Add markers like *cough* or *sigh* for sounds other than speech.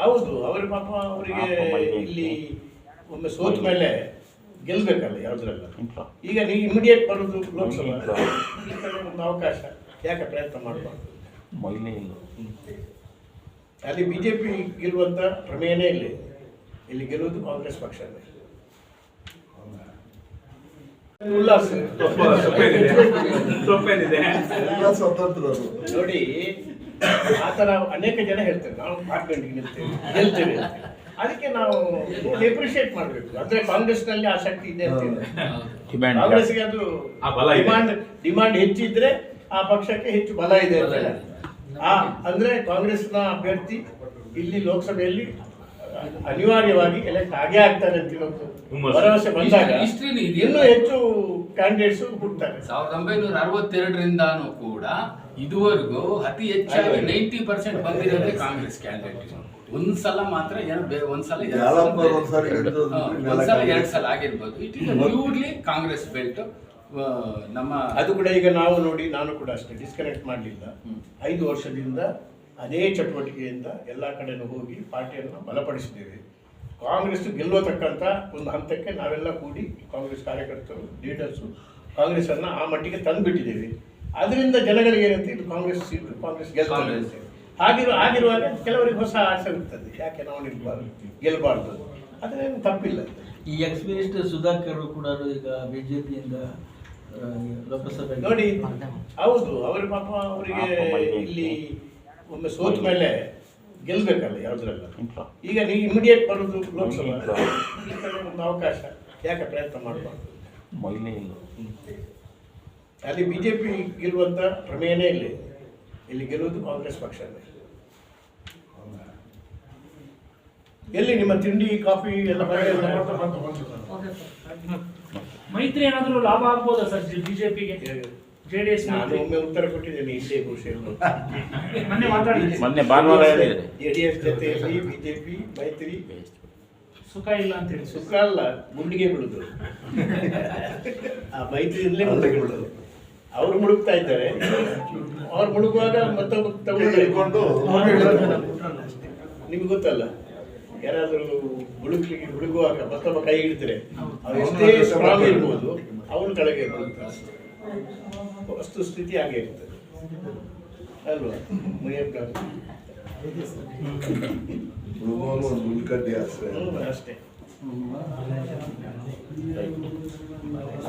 ಹೌದು ಅವರು ಪಾಪ ಅವರಿಗೆ ಇಲ್ಲಿ ಒಮ್ಮೆ ಸೋತ ಮೇಲೆ ಗೆಲ್ಬೇಕಲ್ಲ ಯಾವ್ದ್ರಲ್ಲ? ಈಗ ನೀವು ಇಮಿಡಿಯೇಟ್ ಬರೋದು ಲೋಕಸಭಾ. ಈ ಕಡೆ ಒಂದು ಅವಕಾಶ. ಯಾಕೆ ಪ್ರಯತ್ನ ಮಾಡಬಾರ್ದು? ಅಲ್ಲಿ ಬಿ ಅಲ್ಲಿ ಬಿಜೆಪಿ ಇರುವಂತ ಪ್ರಮೇಯನೇ ಇಲ್ಲಿ. ಇಲ್ಲಿ ಗೆಲ್ಲುವುದು ಕಾಂಗ್ರೆಸ್ ಪಕ್ಷನೇ. ಉಲ್ಲಾಸ. ನೋಡಿ ಆ ಥರ ಅನೇಕ ಜನ ಹೇಳ್ತಾರೆ. ನಾವು ಪಾರ್ಲಿಮೆಂಟ್ಗೆ ನಿಲ್ತೇವೆ ಗೆಲ್ತೇವೆ ಅದಕ್ಕೆ ನಾವು ಎಪ್ರಿಶಿಯೇಟ್ ಮಾಡಬೇಕು. ಅಂದ್ರೆ ಕಾಂಗ್ರೆಸ್ನಲ್ಲಿ ಆ ಶಕ್ತಿ ಇದೆ ಅಂತ ಕಾಂಗ್ರೆಸ್ಗೆ ಅದು ಆ ಬಲ ಇದೆ. ಡಿಮಾಂಡ್ ಡಿಮಾಂಡ್ ಹೆಚ್ಚಿದ್ರೆ ಆ ಪಕ್ಷಕ್ಕೆ ಹೆಚ್ಚು ಬಲ ಇದೆ ಅಂತ. ಆ ಅಂದ್ರೆ ಕಾಂಗ್ರೆಸ್ನ ಅಭ್ಯರ್ಥಿ ಇಲ್ಲಿ ಲೋಕಸಭೆಯಲ್ಲಿ ಅನಿವಾರ್ಯವಾಗಿ ಎಲೆಕ್ಟ್ ಆಗೇ ಆಗ್ತಾರೆ ಅಂತ. ಭರವಸೆ ಬಂದಾಗ ಇನ್ನೂ ಹೆಚ್ಚು ಕ್ಯಾಂಡಿಡೇಟ್ಸ್ ಹುಡ್ತಾರೆ ಸಾವಿರದ ಒಂಬೈನೂರ ಅರವತ್ತೆರಡರಿಂದಾನು ಕೂಡ ಇದುವರೆಗೂ ಅತಿ ಹೆಚ್ಚಾಗಿ ನೈಂಟಿ ಪರ್ಸೆಂಟ್ ಬಂದಿರೋದೇ ಕಾಂಗ್ರೆಸ್ ಕ್ಯಾಂಡಿಡೇಟ್ ಒಂದ್ಸಲ ಮಾತ್ರ ಏನು ಬೇ- ಒಂದ್ಸಲ ಎರಡ್. ಒಂದ್ಸಲ ಒಂದ್ಸಲ. ಎರಡ್ ಸಲ ಆಗಿರ್ಬೋದು. It is purely Congress belt ನಮ್ಮ ಅದು ಕೂಡ ಈಗ ನಾವು ನೋಡಿ ನಾನು ಕೂಡ ಅಷ್ಟೇ ಡಿಸ್ಕನೆಕ್ಟ್ ಮಾಡಲಿಲ್ಲ. ಐದು ವರ್ಷದಿಂದ ಅದೇ ಚಟುವಟಿಕೆಯಿಂದ ಎಲ್ಲ ಕಡೆನೂ ಹೋಗಿ ಪಾರ್ಟಿಯನ್ನು ಬಲಪಡಿಸಿದ್ದೇವೆ. ಕಾಂಗ್ರೆಸ್ ಗೆಲ್ಲುವತಕ್ಕಂಥ ಒಂದು ಹಂತಕ್ಕೆ ನಾವೆಲ್ಲ ಕೂಡಿ ಕಾಂಗ್ರೆಸ್ ಕಾರ್ಯಕರ್ತರು ಲೀಡರ್ಸು ಕಾಂಗ್ರೆಸ್ಸನ್ನು ಆ ಮಟ್ಟಿಗೆ ತಂದುಬಿಟ್ಟಿದ್ದೇವೆ. ಅದರಿಂದ ಜನಗಳಿಗೆ ಏನಂತ ಇದು ಕಾಂಗ್ರೆಸ್ ಸೀಟು ಕಾಂಗ್ರೆಸ್ ಗೆಲ್ತದೆ ಆಗಿರುವ ಹಾಗಿರು ಆಗಿರುವಾಗ ಕೆಲವರಿಗೆ ಹೊಸ ಆಸೆ ಇರ್ತದೆ ಯಾಕೆ ನಾವು ನಿಲ್ಬಾರ್ದು ಗೆಲ್ಲಬಾರ್ದು ಅದರೇನು ತಪ್ಪಿಲ್ಲ. ಈ ಎಕ್ಸ್ ಮಿನಿಸ್ಟರ್ ಸುಧಾಕರ್ ಕೂಡ ಈಗ ಬಿಜೆಪಿಯಿಂದ ಲೋಕಸಭೆ ನೋಡಿ ಹೌದು ಅವರು ಪಾಪ ಅವರಿಗೆ ಇಲ್ಲಿ ಒಮ್ಮೆ ಸೋತ ಮೇಲೆ ಗೆಲ್ಬೇಕಲ್ಲ ಯಾವ್ದ್ರಲ್ಲ? ಈಗ ನೀವು ಇಮಿಡಿಯೇಟ್ ಬರೋದು ಲೋಕಸಭಾ ಈ ಕಡೆ ಒಂದು ಅವಕಾಶ. ಯಾಕೆ ಪ್ರಯತ್ನ ಮಾಡಬಾರ್ದು ಅಲ್ಲಿ ಇಲ್ಲ ಅಲ್ಲಿ ಬಿಜೆಪಿ ಇರುವಂತ ಪ್ರಮೇಯನೇ ಇಲ್ಲಿ. ಇಲ್ಲಿ ಗೆಲ್ಲುವುದು ಕಾಂಗ್ರೆಸ್ ಪಕ್ಷನೇ. ಎಲ್ಲಿ ನಿಮ್ಮ ತಿಂಡಿ ಕಾಫಿ ಎಲ್ಲ ಮೈತ್ರಿ ಏನಾದರೂ ಲಾಭ ಆಗ್ಬೋದಾ ಸರ್ ಬಿಜೆಪಿಗೆ? ಜೆಡಿಎಸ್ ನಾನು ಒಮ್ಮೆ ಉತ್ತರ ಕೊಟ್ಟಿದ್ದೇನೆ ಹಿಂದೆ ಬಹುಶಃ *laughs* ಮೊನ್ನೆ ಮಾತಾಡಿದ್ರಿ ಮೊನ್ನೆ ಭಾನುವಾರ ಹೇಳಿದ್ರೆ ಜೆಡಿಎಸ್ ಜೊತೆಯಲ್ಲಿ ಬಿಜೆಪಿ ಮೈತ್ರಿ. ಸುಖ ಇಲ್ಲ ಅಂತ ಹೇಳಿ ಸುಖ ಅಲ್ಲ ಗುಂಡಿಗೆ ಬಿಡುದು ಆ ಮೈತ್ರಿಯಿಂದಲೇ ಗುಂಡಿಗೆ ಬಿಡುದು ಅವ್ರು ಮುಳುಗ್ತಾ ಇದ್ದಾರೆ. ಅವ್ರು ಮುಳುಗುವಾಗ ಮತ್ತೊಬ್ಬ ತಗೊಂಡು ನಿಮ್ಗೆ ಗೊತ್ತಲ್ಲ ಯಾರಾದರೂ ಮುಳುಗ್ಲಿಕ್ಕೆ ಹುಡುಗುವಾಗ ಮತ್ತೊಬ್ಬ ಕೈ ಹಿಡಿದ್ರೆ ಅವ್ರು ಎಷ್ಟೇ ಸ್ಟ್ರಾಂಗ್ ಇರ್ಬೋದು ಅವನು ಕೆಳಗೆ ಬೀಳ್ತಾನೆ. ವಸ್ತು ಸ್ಥಿತಿ ಹಾಗೆ ಇರ್ತದೆ ಅಲ್ವಾ ಮುನಿಯಪ್ಪ ಹುಡುಗನು ಒಂದು ಉಳ್ಕಡ್ಡಿ ಆಶ್ರಯ ಹ್ಮ್, ಅಷ್ಟೇ